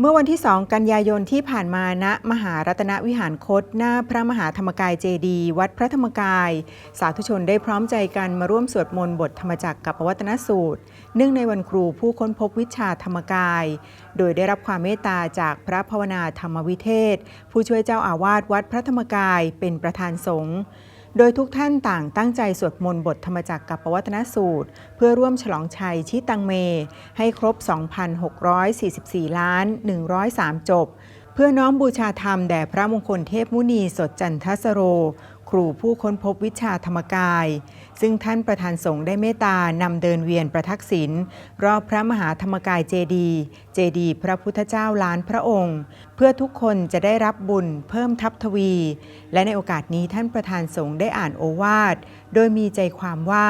เมื่อวันที่ 2 กันยายนที่ผ่านมาณมหารัตนวิหารคต หน้าพระมหาธรรมกายเจดี วัดพระธรรมกาย สาธุชนได้พร้อมใจกันมาร่วมสวดมนต์บทธรรมจักรกับปวัตนสูตร เนื่องในวันครูผู้ค้นพบวิชาธรรมกาย โดยได้รับความเมตตาจากพระภาวนาธรรมวิเทศ ผู้ช่วยเจ้าอาวาสวัดพระธรรมกายเป็นประธานสงฆ์ โดยทุกท่านต่างตั้งใจสวดมนต์บทธรรมจักรกับปวัตนสูตร เพื่อร่วมฉลองชัยชิตังเม ให้ครบ 2,644 ล้าน 103 จบ เพื่อน้อมบูชาธรรมแด่พระมงคลเทพมุนีสดจันทสโร ครูผู้ค้นพบวิชาธรรมกาย ซึ่งท่านประธานสงฆ์ได้เมตตานำเดินเวียนประทักษิณรอบพระมหาธรรมกายเจดี เจดีพระพุทธเจ้าล้านพระองค์ เพื่อทุกคนจะได้รับบุญเพิ่มทับทวี และในโอกาสนี้ท่านประธานสงฆ์ได้อ่านโอวาท โดยมีใจความว่า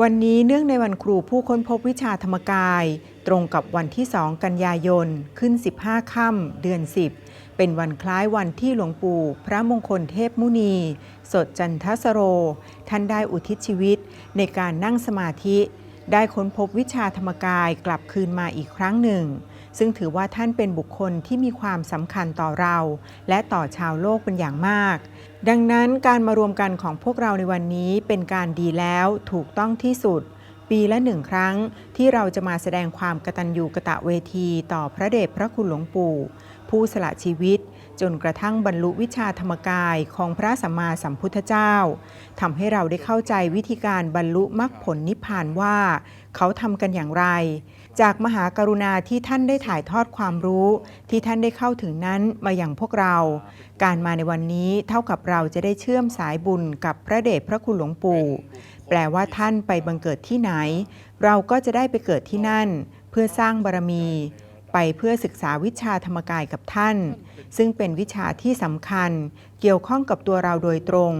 วันนี้เนื่องในวันครูผู้ค้นพบวิชาธรรมกาย ตรงกับวันที่ 2 กันยายน ขึ้น 15 ค่ำเดือน 10 เป็นวันคล้ายวันที่หลวงปู่พระมงคลเทพมุนี สดจันทสโร ท่านได้อุทิศชีวิตในการนั่งสมาธิ ได้ค้นพบวิชาธรรมกายกลับคืนมาอีกครั้งหนึ่ง ซึ่งถือว่าท่านเป็นบุคคลที่มีความสำคัญต่อเรา และต่อชาวโลกเป็นอย่างมาก ดังนั้นการมารวมกันของพวกเราในวันนี้เป็นการดีแล้วถูกต้องที่สุดปีละหนึ่งครั้งที่เราจะมาแสดงความกตัญญูกะตะเวทีต่อพระเดชพระคุณหลวงปู่ ผู้สละชีวิต จนกระทั่งบรรลุวิชาธรรมกายของพระสัมมาสัมพุทธเจ้าทำให้เราได้เข้าใจวิธีการบรรลุมรรคผลนิพพานว่า เขาทำกันอย่างไร จากมหากรุณาที่ท่านได้ถ่ายทอดความรู้ ที่ท่านได้เข้าถึงนั้นมาอย่างพวกเรา การมาในวันนี้เท่ากับเราจะได้เชื่อมสายบุญกับพระเดชพระคุณหลวงปู่แปลว่าท่านไปบังเกิดที่ไหน เราก็จะได้ไปเกิดที่นั่น เพื่อสร้างบารมี ไปเพื่อศึกษาวิชาธรรมกายกับท่าน ซึ่งเป็นวิชาที่สำคัญเกี่ยวข้องกับตัวเราโดยตรง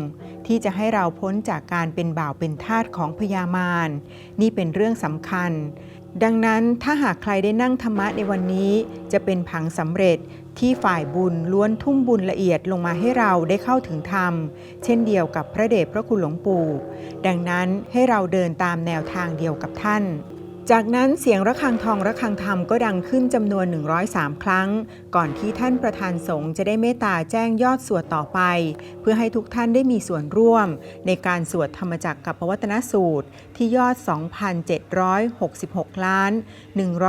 ที่จะให้เราพ้นจากการเป็นบ่าวเป็นทาสของพญามารนี่เป็นเรื่องสำคัญ ดังนั้นถ้าหากใครได้นั่งธรรมะในวันนี้ จะเป็นผังสำเร็จที่ฝ่ายบุญล้วนทุ่มบุญละเอียดลงมาให้เราได้เข้าถึงธรรม เช่นเดียวกับพระเดชพระคุณหลวงปู่ ดังนั้นให้เราเดินตามแนวทางเดียวกับท่าน จากนั้นเสียงระฆังทองระฆังธรรมก็ดังขึ้นจำนวน 103 ครั้ง ก่อนที่ท่านประธานสงฆ์จะได้เมตตาแจ้งยอดสวดต่อไป เพื่อให้ทุกท่านได้มีส่วนร่วม ในการสวดธรรมจักรกับปวัตนสูตร ที่ยอด 2,766 ล้าน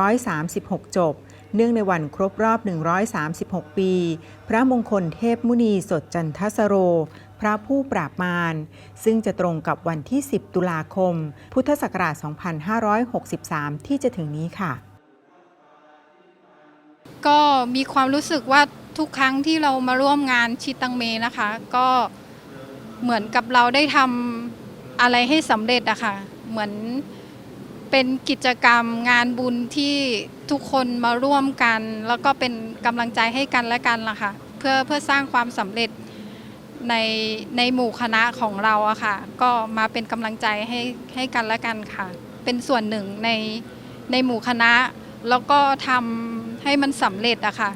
136 จบ เนื่องในวันครบรอบ 136 ปี พระมงคลเทพมุนีสดจันทสโร พระผู้ปราบมารซึ่งจะตรงกับวันที่ 10 ตุลาคม พุทธศักราช 2563 ที่จะถึงนี้ค่ะ ก็มีความรู้สึกว่าทุกครั้งที่เรามาร่วมงานชิตังเมนะคะ ก็เหมือนกับเราได้ทำอะไรให้สำเร็จอะค่ะเหมือนเป็นกิจกรรมงานบุญที่ทุกคนมาร่วมกัน แล้วก็เป็นกำลังใจให้กันและกันล่ะค่ะเพื่อเพื่อสร้างความสำเร็จ ในในหมู่คณะของเราอะค่ะ ก็มาเป็นกำลังใจให้ให้กันและกันค่ะ เป็นส่วนหนึ่งในในหมู่คณะ แล้วก็ทำให้มันสำเร็จอะค่ะ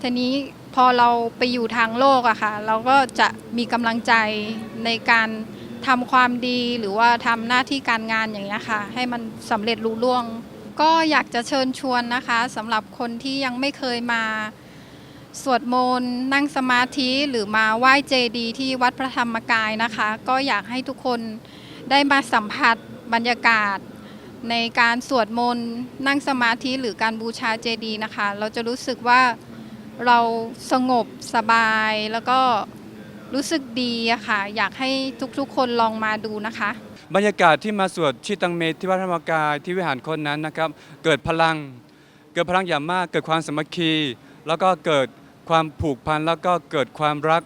ทีนี้พอเราไปอยู่ทางโลกอะค่ะ เราก็จะมีกำลังใจในการทำความดีหรือว่าทำหน้าที่การงานอย่างนี้ค่ะ ให้มันสำเร็จรุ่ล่วง ก็อยากจะเชิญชวนนะคะสำหรับคนที่ยังไม่เคยมา สวดมนต์นั่งสมาธิหรือมาไหว้เจดีที่วัดพระธรรมกายนะคะ ก็อยากให้ทุกคนได้มาสัมผัสบรรยากาศ ในการสวดมนต์นั่งสมาธิหรือการบูชาเจดีนะคะ เราจะรู้สึกว่าเราสงบสบายแล้วก็รู้สึกดีอะค่ะ อยากให้ทุกๆ คนลองมาดูนะคะ บรรยากาศที่มาสวดชิตังเมที่วัดธรรมกายที่วิหารคนนั้นนะครับ เกิดพลัง เกิดพลังอย่างมาก เกิดความสามัคคี แล้วก็เกิด ความผูกพันแล้วก็เกิดความรัก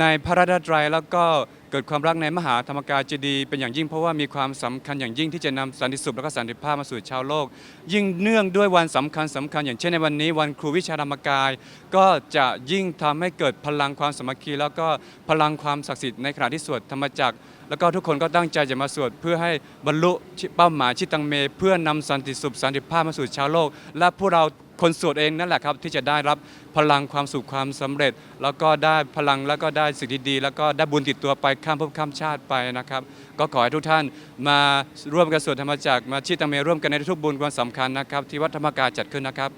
ในพระราชตรัยแล้วก็เกิดความรักในมหาธรรมกายเจดีย์เป็นอย่างยิ่งเพราะว่ามีความสำคัญอย่างยิ่งที่จะนำสันติสุขและก็สันติภาพมาสู่ชาวโลก ยิ่งเนื่องด้วยวันสำคัญสำคัญ อย่างเช่นในวันนี้ วันครูวิชาธรรมกาย ก็จะยิ่งทำให้เกิดพลังความสมัคคี แล้วก็พลังความศักดิ์สิทธิ์ในขณะที่สวดธรรมจักร แล้วก็ทุกคนก็ตั้งใจจะมาสวดเพื่อให้บรรลุเป้าหมายชิตังเม เพื่อนำสันติสุขสันติภาพมาสู่ชาวโลก และพวกเรา คนสวดเองนั่นแหละครับที่จะได้รับพลังความสุขความสำเร็จ แล้วก็ได้พลังแล้วก็ได้สิ่งดีๆแล้วก็ได้บุญติดตัวไปข้ามภพข้ามชาติไปนะครับ ก็ขอให้ทุกท่านมาร่วมกันสวดธรรมจักรมาชิตังเมร่วมกันในทุกบุญความสำคัญนะครับ ที่วัดธรรมกายจัดขึ้นนะครับ